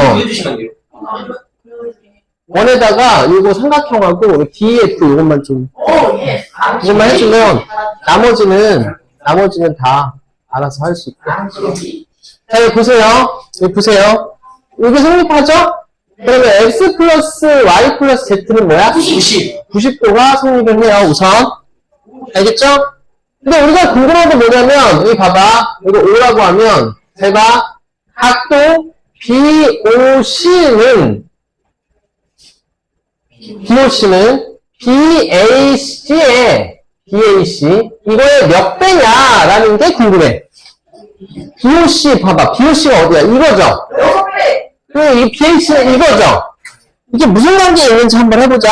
어. 보여주시면 돼요. 원에다가 이거 삼각형하고 DF 이것만 좀 오, 예. 이것만 해주면 나머지는 나머지는 다 알아서 할 수 있고. 자 여기 보세요. 여기 보세요. 이게 성립하죠? 그러면 x 플러스 y 플러스 z는 뭐야? 90. 90도가 성립을 해요, 우선. 알겠죠? 근데 우리가 궁금한 건 뭐냐면, 여기 봐봐. 이거 O라고 하면, 잘 봐. 각도 BOC는, BOC는 BAC의, BAC, 이거의 몇 배냐라는 게 궁금해. BOC 봐봐. BOC가 어디야? 이거죠? 이 BAC는 이거죠? 이게 무슨 관계 있는지 한번 해보자.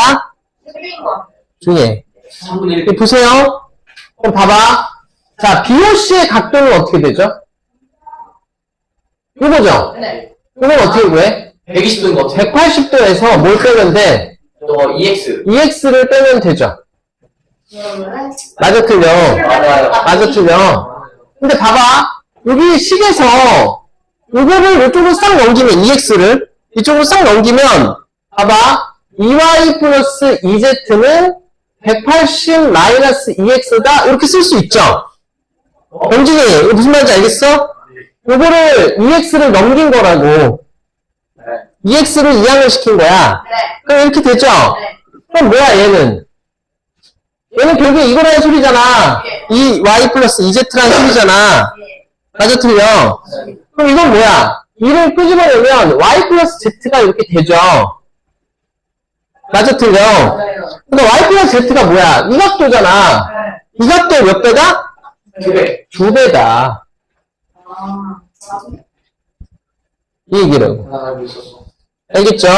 중에. 3분의 1. 여기 보세요. 그럼 봐봐. 자, BOC의 각도는 어떻게 되죠? 이거죠? 네. 이건 어떻게 구해? 120도인 것 같아요. 180도에서 뭘 빼면 돼? 저 EX. EX를 빼면 되죠. 맞아, 틀려. 맞아요. 맞아, 틀려. 근데 봐봐. 여기 식에서 이거를 이쪽으로 싹 넘기면 EX를 이쪽으로 싹 넘기면 봐봐. EY 플러스 EZ는 180 마이너스 EX다 이렇게 쓸 수 있죠. 영진이 이거 무슨 말인지 알겠어? 이거를 EX를 넘긴 거라고 네. EX를 이항을 시킨 거야. 네. 그럼 이렇게 되죠? 네. 그럼 뭐야 얘는? 얘는 결국에 이거라는 소리잖아. 이 Y 플러스 EZ라는 소리잖아. 예. 맞아 틀려? 그럼 이건 뭐야? 2를 끄집어내면 Y 플러스 Z가 이렇게 되죠. 맞아 틀려? 근데 Y 플러스 Z가 뭐야? 이 각도잖아. 네. 이 각도 몇 배다? 두 배. 두 배다. 아. 이 있었어. 알겠죠?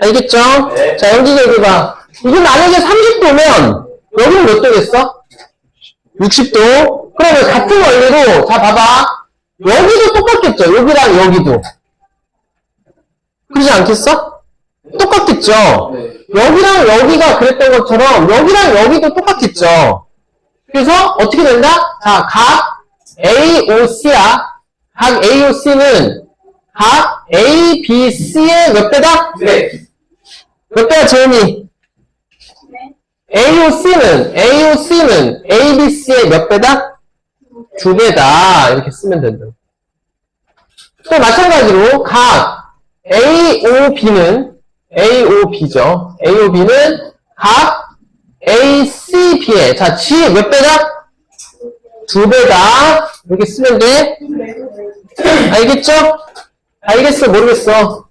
알겠죠? 네. 자, 영진이 여기 봐. 이게 만약에 30도면, 여기는 몇 도겠어? 60도? 그러면 같은 원리로, 자, 봐봐. 여기도 똑같겠죠? 여기랑 여기도. 그러지 않겠어? 똑같겠죠? 네. 여기랑 여기가 그랬던 것처럼, 여기랑 여기도 똑같겠죠? 그래서, 어떻게 된다? 자, 각 AOC야. 각 AOC는 각 ABC의 몇 배다? 네. 몇 배야, 재현이? AOC는, AOC는 ABC의 몇 배다? 두 배다. 이렇게 쓰면 된다. 또 마찬가지로 각 AOB는, AOB죠. AOB는 각 ACB의, 자, G 몇 배다? 두 배다. 이렇게 쓰면 돼. 알겠죠? 알겠어, 모르겠어.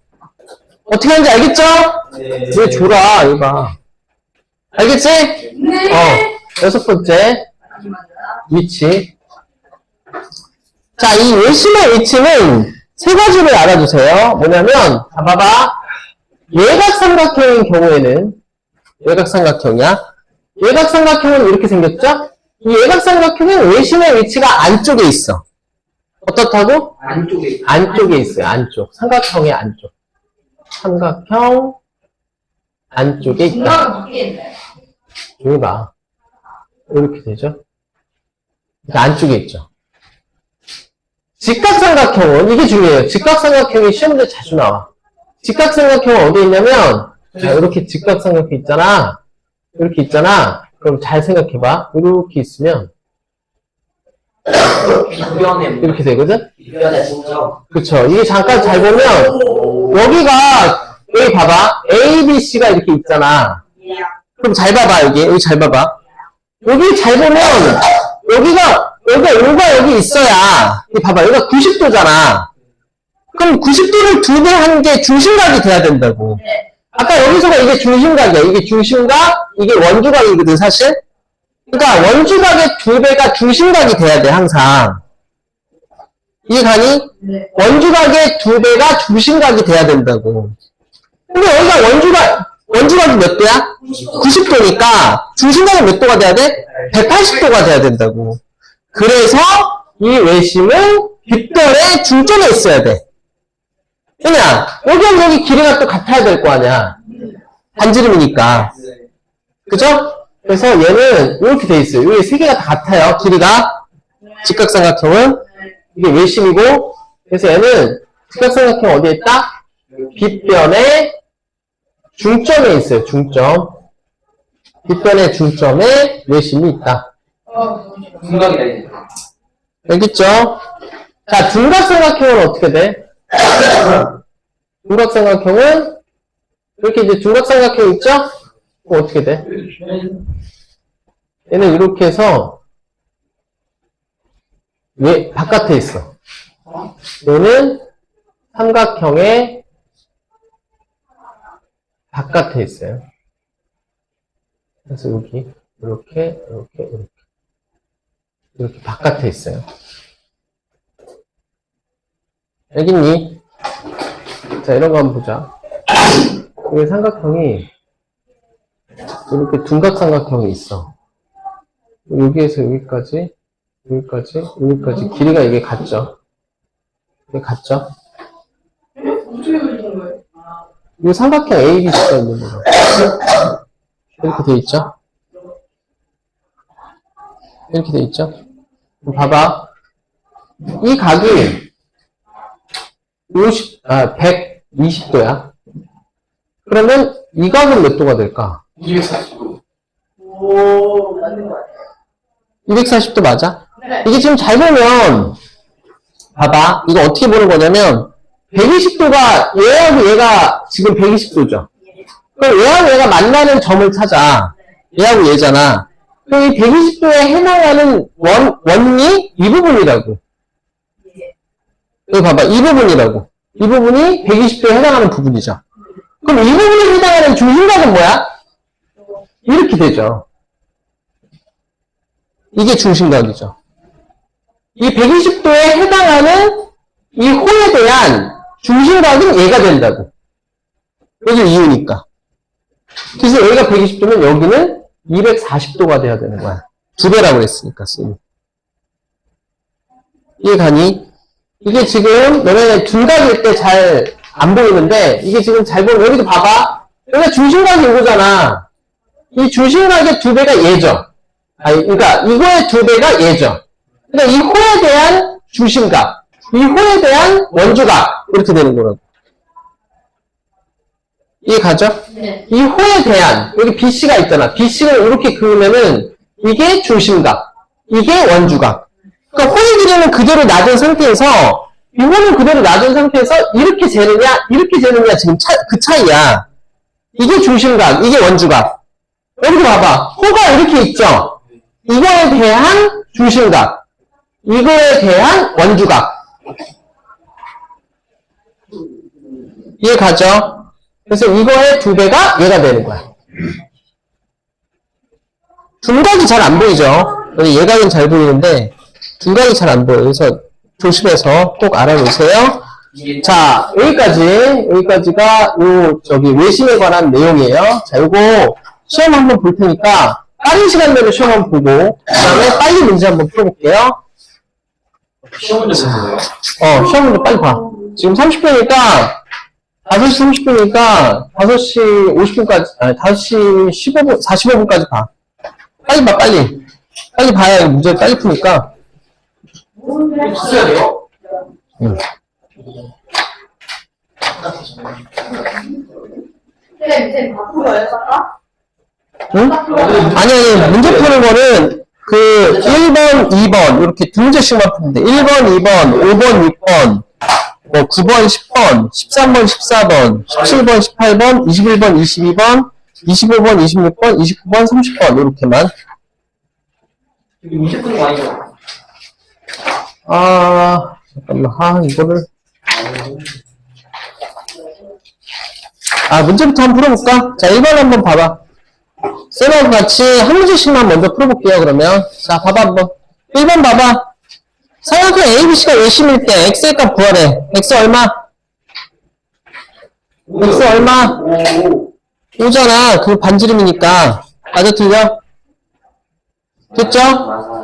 어떻게 하는지 알겠죠? 네. 왜 줘라, 이거 봐. 알겠지? 네. 어. 여섯 번째, 위치. 자, 이 외심의 위치는 세 가지를 알아주세요. 뭐냐면, 자, 봐봐. 예각삼각형인 경우에는, 예각삼각형이야. 예각삼각형은 이렇게 생겼죠? 이 예각삼각형은 외심의 위치가 안쪽에 있어. 어떻다고? 안쪽에. 안쪽에 있어요, 안쪽. 삼각형의 안쪽. 삼각형 안쪽에 있다. 중간은. 여기 봐. 이렇게 되죠? 이렇게 안쪽에 있죠. 직각삼각형은, 이게 중요해요. 직각삼각형이 시험에 자주 나와. 직각삼각형은 어디 있냐면, 자, 이렇게 직각삼각형 있잖아. 이렇게 있잖아. 그럼 잘 생각해봐. 이렇게 있으면. 이렇게 되거든? 그쵸. 이게 잠깐 잘 보면, 여기가, 여기 봐봐. A, B, C가 이렇게 있잖아. 예. 그럼 잘 봐봐, 여기. 여기 잘 봐봐. 여기 잘 보면, 여기가, 여기가 5가 여기 있어야, 여기 봐봐. 여기가 90도잖아. 그럼 90도를 두 배 한 게 중심각이 돼야 된다고. 네. 아까 여기서가 이게 중심각이야. 이게 중심각, 이게 원주각이거든, 사실. 그러니까 원주각의 두 배가 중심각이 돼야 돼, 항상. 이해 가니? 네. 원주각의 두 배가 중심각이 돼야 된다고. 근데 여기가 원주각, 원주각이 몇 도야? 90도니까 중심각은 몇 도가 돼야 돼? 180도가 돼야 된다고. 그래서 이 외심은 빗변의 중점에 있어야 돼. 왜냐? 여기랑 여기 길이가 또 같아야 될 거 아니야. 반지름이니까. 네. 그죠? 그래서 얘는 이렇게 돼 있어요. 여기 세 개가 다 같아요. 길이가. 직각삼각형은. 이게 외심이고, 그래서 얘는 직각삼각형 어디에 있다? 빗변의 중점에 있어요, 중점. 빗변의 중점에 외심이 있다. 중각이다 이제. 알겠죠? 자, 중각삼각형은 어떻게 돼? 중각삼각형은 이렇게 이제 중각삼각형 있죠? 그럼 어떻게 돼? 얘는 이렇게 해서 왜 바깥에 있어? 얘는 삼각형의 바깥에 있어요. 그래서 여기 이렇게 이렇게 이렇게 이렇게 바깥에 있어요. 알겠니? 자, 이런 거 한번 보자. 여기 삼각형이 이렇게 둔각 삼각형이 있어. 여기에서 여기까지, 여기까지, 여기까지 길이가 이게 같죠? 이게 같죠? 이 삼각형 ABC가 있는 거죠. 이렇게 돼 있죠? 이렇게 돼 있죠? 봐봐. 이 각이 50, 아, 120도야. 그러면 이 각은 몇 도가 될까? 249. 오, 맞는 거 같아요. 240도 맞아? 네. 이게 지금 잘 보면, 봐봐. 이거 어떻게 보는 거냐면, 120도가, 얘하고 얘가 지금 120도죠. 그럼 얘하고 얘가 만나는 점을 찾아. 얘하고 얘잖아. 그럼 이 120도에 해당하는 원, 원이 이 부분이라고. 여기 봐봐. 이 부분이라고. 이 부분이 120도에 해당하는 부분이죠. 그럼 이 부분에 해당하는 중심각은 뭐야? 이렇게 되죠. 이게 중심각이죠. 이 120도에 해당하는 이 호에 대한 중심각은 얘가 된다고. 여기 이유니까. 그래서 여기가 120도면 여기는 240도가 돼야 되는 거야. 두 배라고 했으니까, 쌤이. 이해 가니? 이게 지금 너네 둔각일 때 잘 안 보이는데, 이게 지금 잘 보면, 여기도 봐봐. 여기가 중심각이 이거잖아. 이 중심각의 두 배가 얘죠. 아니, 그러니까 이거의 두 배가 얘죠. 그러니까 이 호에 대한 중심각, 이 호에 대한 원주각 이렇게 되는 거라고. 이해 가죠? 네. 이 호에 대한 여기 BC가 있잖아. BC를 이렇게 그으면은 이게 중심각, 이게 원주각. 그러니까 호의 길이는 그대로 낮은 상태에서 이 호는 그대로 낮은 상태에서 이렇게 재느냐, 이렇게 재느냐 지금 차, 그 차이야. 이게 중심각, 이게 원주각. 여기도 봐봐. 호가 이렇게 있죠? 이거에 대한 중심각, 이거에 대한 원주각. 이해 가죠? 그래서 이거의 두 배가 얘가 되는 거야. 중각이 잘 안 보이죠? 예각은 잘 보이는데, 중각이 잘 안 보여요. 그래서 조심해서 꼭 알아놓으세요. 자, 여기까지, 여기까지가 요, 저기, 외심에 관한 내용이에요. 자, 요거 시험 한번 볼 테니까, 빠른 시간 내로 시험 한번 보고, 그 다음에 빨리 문제 한번 풀어볼게요. 시험 문제 거예요? 어, 시험 문제 빨리 봐. 지금 30분이니까, 5시 30분이니까, 5시 50분까지, 아니, 5시 15분, 45분까지 봐. 빨리 봐, 빨리. 빨리 봐야 문제 빨리 푸니까. 써야 돼요? 응. 응? 아니, 아니, 문제 푸는 거는, 그, 1번, 2번, 이렇게 두 문제씩만 돼. 1번, 2번, 5번, 6번, 뭐, 9번, 10번, 13번, 14번, 17번, 18번, 21번, 22번, 25번, 26번, 29번, 30번, 이렇게만. 이거 20분이 아니죠? 아, 잠깐만, 아, 이거를. 아, 문제부터 한번 풀어볼까? 자, 1번 한번 봐봐. 쌤하고 같이 한 문제씩만 먼저 풀어볼게요, 그러면. 자, 봐봐, 한번. 1번 봐봐. 삼각형 ABC가 외심일 때 X의 값 구하래. X 얼마? X 얼마? 오. 5잖아. 그 반지름이니까. 맞아, 틀려? 됐죠?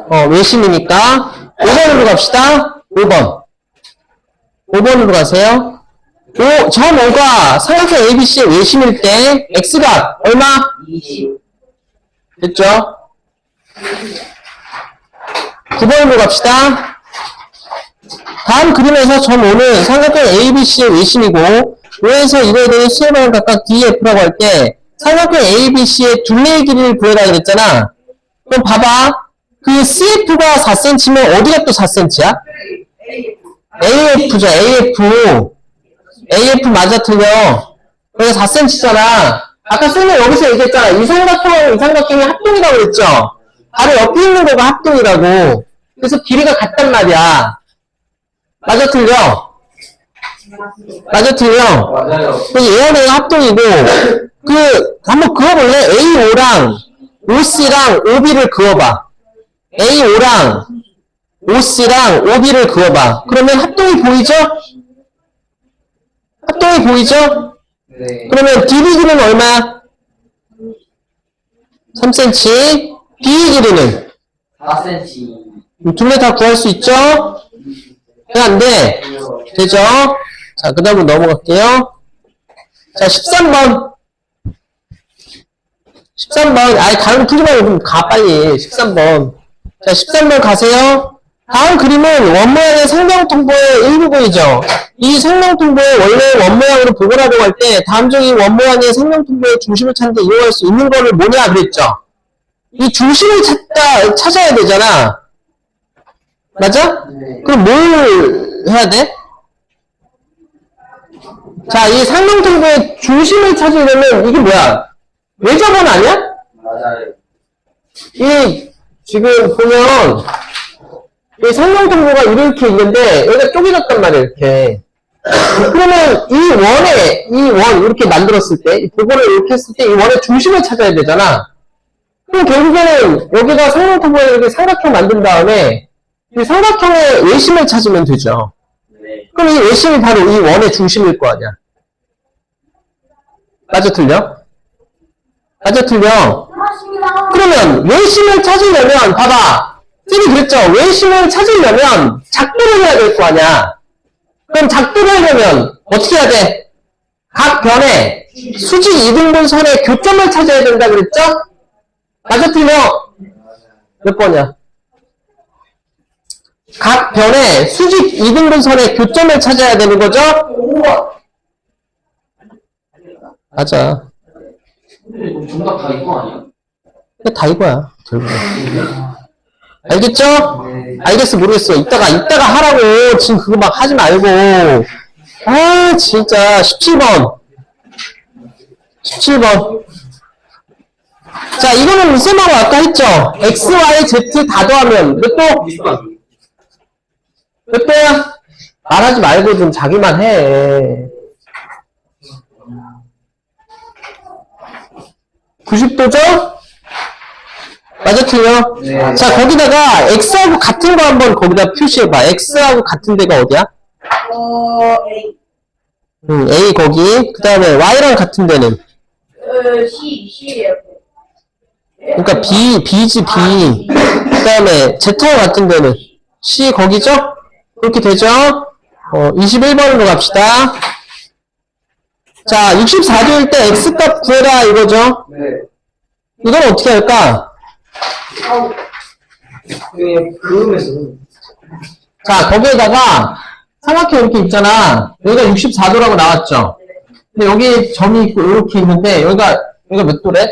어, 외심이니까 5번으로 갑시다. 5번. 5번으로 가세요. 오, 저 5가 삼각형 ABC의 외심일 때 X가 얼마? 20. 됐죠? 9번으로 갑시다. 다음 그림에서 점 5는 삼각형 ABC의 외심이고 O에서 이거에 대해 수렴하는 각각 DF라고 할 때 삼각형 ABC의 둘레의 길이를 구해라 그랬잖아. 그럼 봐봐. 그 CF가 4cm면 어디가 또 4cm야? AF죠, AF. AF 맞아 틀려. 여기 4cm잖아. 아까 쌤이 여기서 얘기했잖아. 이 삼각형, 이 삼각형이 합동이라고 그랬죠? 바로 옆에 있는 거가 합동이라고. 그래서 길이가 같단 말이야. 맞아 틀려? 맞아 틀려? 맞아요. 그 얘랑 합동이고, 그, 한번 그어볼래? A5랑 OC랑 OB를 그어봐. A5랑 OC랑 OB를 그어봐. 그러면 합동이 보이죠? 합동이 보이죠? 네. 그러면 DB 길이는 얼마야? 3cm. BE 길이는? 4cm. 둘레 다 구할 수 있죠? 네, 안 돼. 되죠? 자, 그 다음으로 넘어갈게요. 자, 13번. 13번. 아이, 다른 거 풀지 말고 좀 가, 빨리. 13번. 자, 13번 가세요. 다음 그림은 원모양의 생명통보의 일부분이죠. 이 생명통보의 원래 원모양으로 보고를 하려고 할 때, 다음 중 이 원모양의 생명통보의 중심을 찾는 데 이용할 수 있는 거를 뭐냐 그랬죠. 이 중심을 찾다, 찾아야 되잖아. 맞아? 네. 그럼 뭘 해야 돼? 자, 이 상명통보의 중심을 찾으려면 이게 뭐야? 외접원 아니야? 맞아요. 이 지금 보면 이 상명통보가 이렇게 있는데 여기가 쪼개졌단 말이야 이렇게. 그러면 이 원에 이 원 이렇게 만들었을 때이 보고를 이렇게 했을 때 이 원의 중심을 찾아야 되잖아. 그럼 결국에는 여기가 상명통보에 이렇게 삼각형 만든 다음에 이 삼각형의 외심을 찾으면 되죠. 네. 그럼 이 외심이 바로 이 원의 중심일 거 아니야. 맞아 틀려? 맞아 틀려? 그러면 외심을 찾으려면 봐봐. 쌤이 그랬죠. 외심을 찾으려면 작도를 해야 될 거 아니야. 그럼 작도를 하려면 어떻게 해야 돼? 각 변에 수직 이등분 선의 교점을 찾아야 된다 그랬죠? 맞아 틀려? 몇 번이야? 각 변에 수직 이등분 선의 교점을 찾아야 되는 거죠? 5번. 맞아. 근데 이거 정답 다 이거 아니야? 다 이거야. 결국에. 알겠죠? 네. 알겠어, 모르겠어. 이따가, 이따가 하라고. 지금 그거 막 하지 말고. 아, 진짜. 17번. 17번. 자, 이거는 쌤하고 아까 했죠? X, Y, Z 다 더하면 몇 도? 몇 도야? 말하지 말고 좀 자기만 해. 90도죠? 맞아, 틀려? 네. 자, 거기다가 X하고 같은 거 한번 거기다 표시해봐. X하고 같은 데가 어디야? 어, A. 음, A 거기. 그 다음에 Y랑 같은 데는. 어, C, C예요. 그러니까 B, B지, B. 그 다음에 Z와 같은 데는. C 거기죠? 그렇게 되죠? 어, 21번으로 갑시다. 자, 64도일 때 X값 구해라 이거죠? 네. 이건 어떻게 할까? 그음에서 자, 거기에다가 삼각형 이렇게 있잖아. 여기가 64도라고 나왔죠? 근데 여기 점이 있고 이렇게 있는데 여기가 여기가 몇 도래?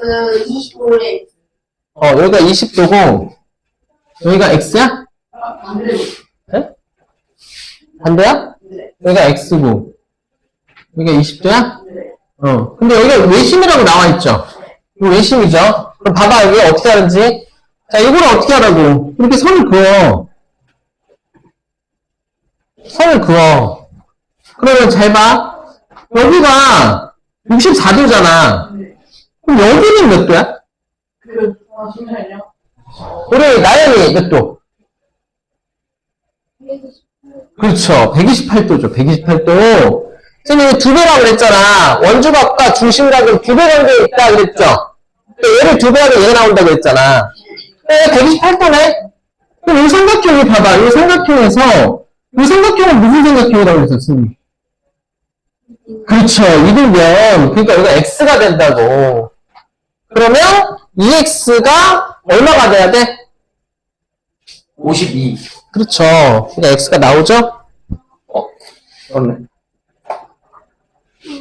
그 25에. 어, 여기가 20도고 여기가 X야? 에? 반대야? 네. 여기가 X고 여기가 20도야? 네. 어. 근데 여기가 외심이라고 나와 있죠? 이거 외심이죠? 그럼 봐봐 여기 어떻게 하는지 자 이걸 어떻게 하라고 이렇게 선을 그어 선을 그어 그러면 잘봐 여기가 64도잖아 그럼 여기는 몇 도야? 그, 아. 우리 나연이 몇 도? 그렇죠. 128도죠. 128도. 선생님이 두 배라고 그랬잖아. 원주각과 중심각은 두배 관계에 있다 그랬죠. 얘를 두 배하면 얘가 나온다고 했잖아. 네, 128도네? 그럼 이 삼각형이 봐봐. 이 삼각형에서 이 삼각형은 무슨 삼각형이라고 선생님? 그렇죠. 이등변. 그러니까 여기가 x가 된다고. 그러면 2x가 얼마가 돼야 돼? 52. 그렇죠. 그러니까 x가 나오죠? 그렇네.